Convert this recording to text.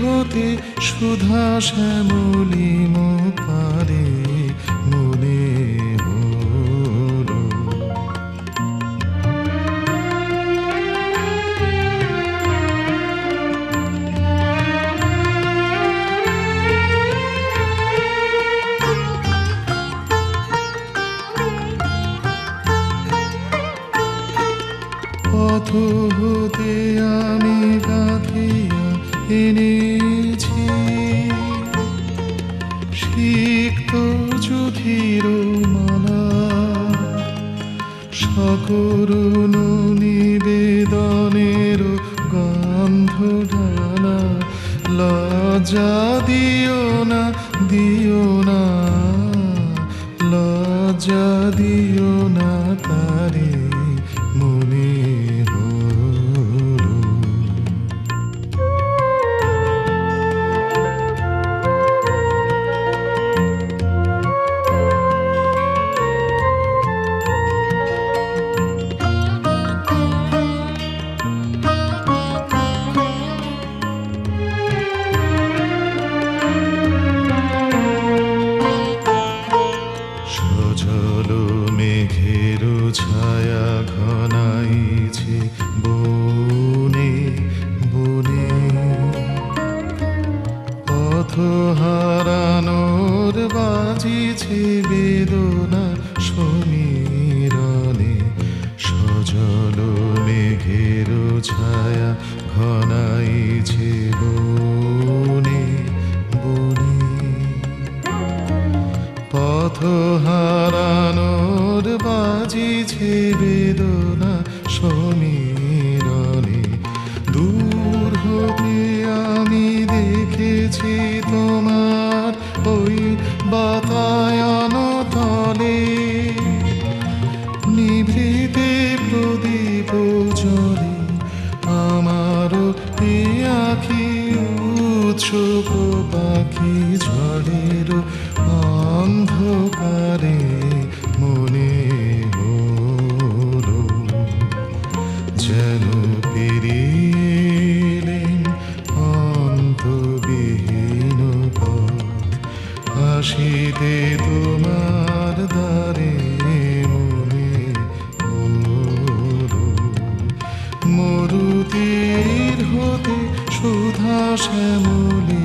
হতে সুধা শ্যামলি পারে মনে পথ হতে আমি গাঁথিয়া এনেছি সিক্ত যুধির মালা সকরুণ নিবেদনের গন্ধ ঢালা লজ্জা দিও না দিও না, লজ্জা দিও সজল মেঘের ছায়া ঘনাইছে বনে বনে। পথ হারানোর বাজিছে বেদনা সমীরণে। সজল মেঘের ছায়া ঘনাইছে বনে বনে। পথ হারানোর বাজিছে বেদনা সমীরণে, দূর হতে আমি দেখেছি তোমার ওই বাতায়ন তলে। নিভৃতে প্রদীপ জলে আমার আখি, উৎসুক পাখি ঝড়ের অন্ধকারে মনে আসিতে তোমার দ্বারে মনে মরুতির হতে সুধা শ্যামলি